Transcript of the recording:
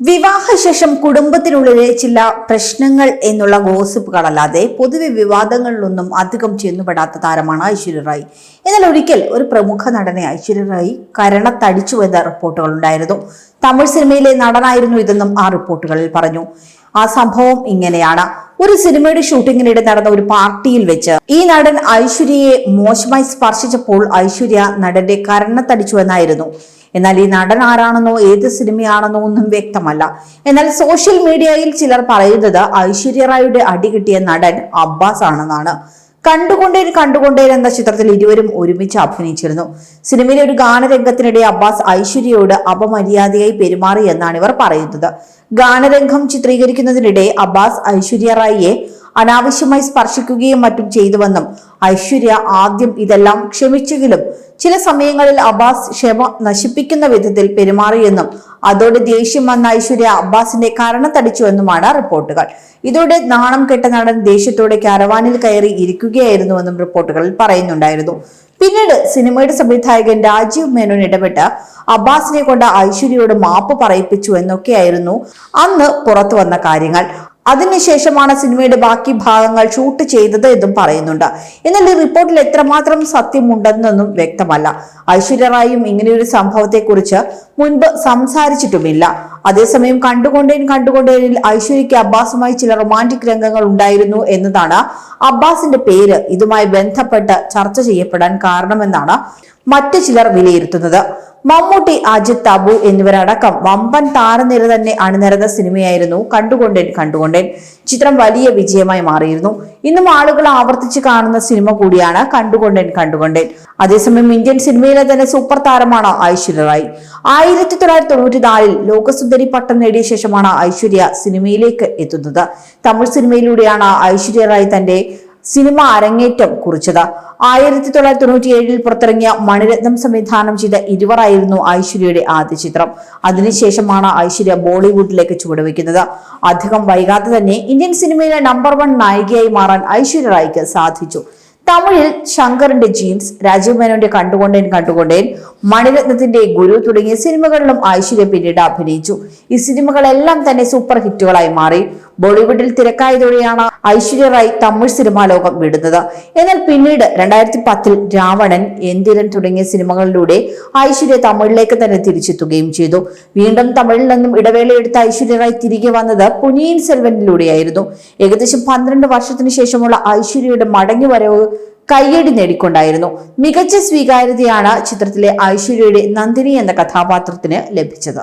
വിവാഹശേഷം കുടുംബത്തിനുള്ളിലെ ചില പ്രശ്നങ്ങൾ എന്നുള്ള ഗോസിപ്പുകളല്ലാതെ പൊതുവെ വിവാദങ്ങളിലൊന്നും അധികം ചെന്നുപെടാത്ത താരമാണ് ഐശ്വര്യ റായ്. എന്നാൽ ഒരിക്കൽ ഒരു പ്രമുഖ നടനെ ഐശ്വര്യ റായ് കരണത്തടിച്ചു എന്ന റിപ്പോർട്ടുകൾ ഉണ്ടായിരുന്നു. തമിഴ് സിനിമയിലെ നടനായിരുന്നു ഇതെന്നും ആ റിപ്പോർട്ടുകളിൽ പറഞ്ഞു. ആ സംഭവം ഇങ്ങനെയാണ്. ഒരു സിനിമയുടെ ഷൂട്ടിങ്ങിനിടെ നടന്ന ഒരു പാർട്ടിയിൽ വെച്ച് ഈ നടൻ ഐശ്വര്യയെ മോശമായി സ്പർശിച്ചപ്പോൾ ഐശ്വര്യ നടന്റെ കരണത്തടിച്ചു എന്നായിരുന്നു. എന്നാൽ ഈ നടൻ ആരാണെന്നോ ഏത് സിനിമയാണെന്നോ ഒന്നും വ്യക്തമല്ല. എന്നാൽ സോഷ്യൽ മീഡിയയിൽ ചിലർ പറയുന്നത് ഐശ്വര്യ റായുടെ അടി കിട്ടിയ നടൻ അബ്ബാസ് ആണെന്നാണ്. കണ്ടുകൊണ്ടേൻ കണ്ടുകൊണ്ടേൻ എന്ന ചിത്രത്തിൽ ഇരുവരും ഒരുമിച്ച് അഭിനയിച്ചിരുന്നു. സിനിമയിലെ ഒരു ഗാനരംഗത്തിനിടെ അബ്ബാസ് ഐശ്വര്യയോട് അപമര്യാദയായി പെരുമാറി എന്നാണ് ഇവർ പറയുന്നത്. ഗാനരംഗം ചിത്രീകരിക്കുന്നതിനിടെ അബ്ബാസ് ഐശ്വര്യ റായിയെ അനാവശ്യമായി സ്പർശിക്കുകയും മറ്റും ചെയ്തുവെന്നും ഐശ്വര്യ ആദ്യം ഇതെല്ലാം ക്ഷമിച്ചെങ്കിലും ചില സമയങ്ങളിൽ അബ്ബാസ് ക്ഷമ നശിപ്പിക്കുന്ന വിധത്തിൽ പെരുമാറിയെന്നും അതോടെ ദേഷ്യം വന്ന ഐശ്വര്യ അബ്ബാസിന്റെ കരണത്തടിച്ചുവെന്നുമാണ് റിപ്പോർട്ടുകൾ. ഇതോടെ നാണം കെട്ട നടൻ ദേഷ്യത്തോടെ കാരവാനിൽ കയറി ഇരിക്കുകയായിരുന്നുവെന്നും റിപ്പോർട്ടുകളിൽ പറയുന്നുണ്ടായിരുന്നു. പിന്നീട് സിനിമയുടെ സംവിധായകൻ രാജീവ് മേനോൻ ഇടപെട്ട് അബ്ബാസിനെ കൊണ്ട് ഐശ്വര്യയോട് മാപ്പ് പറയിപ്പിച്ചു എന്നൊക്കെയായിരുന്നു അന്ന് പുറത്തു വന്ന കാര്യങ്ങൾ. അതിനുശേഷമാണ് സിനിമയുടെ ബാക്കി ഭാഗങ്ങൾ ഷൂട്ട് ചെയ്തത് എന്നും പറയുന്നുണ്ട്. എന്നാൽ ഈ റിപ്പോർട്ടിൽ എത്രമാത്രം സത്യമുണ്ടെന്നൊന്നും വ്യക്തമല്ല. ഐശ്വര്യ റായും ഇങ്ങനെയൊരു സംഭവത്തെക്കുറിച്ച് മുൻപ് സംസാരിച്ചിട്ടുമില്ല. അതേസമയം കണ്ടുകൊണ്ടേൻ കണ്ടുകൊണ്ടേനിൽ ഐശ്വര്യയ്ക്ക് അബ്ബാസുമായി ചില റൊമാന്റിക് രംഗങ്ങൾ ഉണ്ടായിരുന്നു എന്നതാണ് അബ്ബാസിന്റെ പേര്. ഇതുമായി ബന്ധപ്പെട്ട് ചർച്ച ചെയ്യപ്പെടാൻ കാരണമെന്നാണ് മറ്റു ചിലർ വിലയിരുത്തുന്നത്. മമ്മൂട്ടി അജിത് തബു എന്നിവരടക്കം വമ്പൻ താരനിര തന്നെ അണിനിരന്ന സിനിമയായിരുന്നു കണ്ടുകൊണ്ടേൻ കണ്ടുകൊണ്ടേൻ. ചിത്രം വലിയ വിജയമായി മാറിയിരുന്നു. ഇന്നും ആളുകൾ ആവർത്തിച്ച് കാണുന്ന സിനിമ കൂടിയാണ് കണ്ടുകൊണ്ടേൻ കണ്ടുകൊണ്ടേൻ. അതേസമയം ഇന്ത്യൻ സിനിമയിലെ തന്നെ സൂപ്പർ താരമാണ് ഐശ്വര്യ റായ്. ആയിരത്തി തൊള്ളായിരത്തി തൊണ്ണൂറ്റി നാലിൽ ലോകസുന്ദരി പട്ടം നേടിയ ശേഷമാണ് ഐശ്വര്യ സിനിമയിലേക്ക് എത്തുന്നത്. തമിഴ് സിനിമയിലൂടെയാണ് ഐശ്വര്യ റായ് തന്റെ സിനിമ അരങ്ങേറ്റം കുറിച്ചത്. ആയിരത്തി തൊള്ളായിരത്തി തൊണ്ണൂറ്റി ഏഴിൽ പുറത്തിറങ്ങിയ മണിരത്നം സംവിധാനം ചെയ്ത ഇരുവറായിരുന്നു ഐശ്വര്യയുടെ ആദ്യ ചിത്രം. അതിനുശേഷമാണ് ഐശ്വര്യ ബോളിവുഡിലേക്ക് ചുവടുവെക്കുന്നത്. അധികം വൈകാതെ തന്നെ ഇന്ത്യൻ സിനിമയിലെ നമ്പർ വൺ നായികയായി മാറാൻ ഐശ്വര്യ റായ്ക്ക് സാധിച്ചു. തമിഴിൽ ശങ്കറിന്റെ ജീൻസ് രാജീവ് മേനോന്റെ കണ്ടുകൊണ്ടേൻ കണ്ടുകൊണ്ടേൻ മണിരത്നത്തിന്റെ ഗുരു തുടങ്ങിയ സിനിമകളിലും ഐശ്വര്യ പിന്നീട് അഭിനയിച്ചു. ഈ സിനിമകളെല്ലാം തന്നെ സൂപ്പർ ഹിറ്റുകളായി മാറി. ബോളിവുഡിൽ തിരക്കായതോടെയാണ് ഐശ്വര്യ റായ് തമിഴ് സിനിമാ ലോകം വിടുന്നത്. എന്നാൽ പിന്നീട് രണ്ടായിരത്തി പത്തിൽ രാവണൻ എന്തിരൻ തുടങ്ങിയ സിനിമകളിലൂടെ ഐശ്വര്യ തമിഴിലേക്ക് തന്നെ തിരിച്ചെത്തുകയും ചെയ്തു. വീണ്ടും തമിഴിൽ നിന്നും ഇടവേളയെടുത്ത ഐശ്വര്യ റായ് തിരികെ വന്നത് പുനിയൻ സെൽവനിലൂടെയായിരുന്നു. ഏകദേശം പന്ത്രണ്ട് വർഷത്തിന് ശേഷമുള്ള ഐശ്വര്യയുടെ മടങ്ങി വരവ് കയ്യടി നേടിക്കൊണ്ടായിരുന്നു. മികച്ച സ്വീകാര്യതയാണ് ചിത്രത്തിലെ ഐശ്വര്യയുടെ നന്ദിനി എന്ന കഥാപാത്രത്തിന് ലഭിച്ചത്.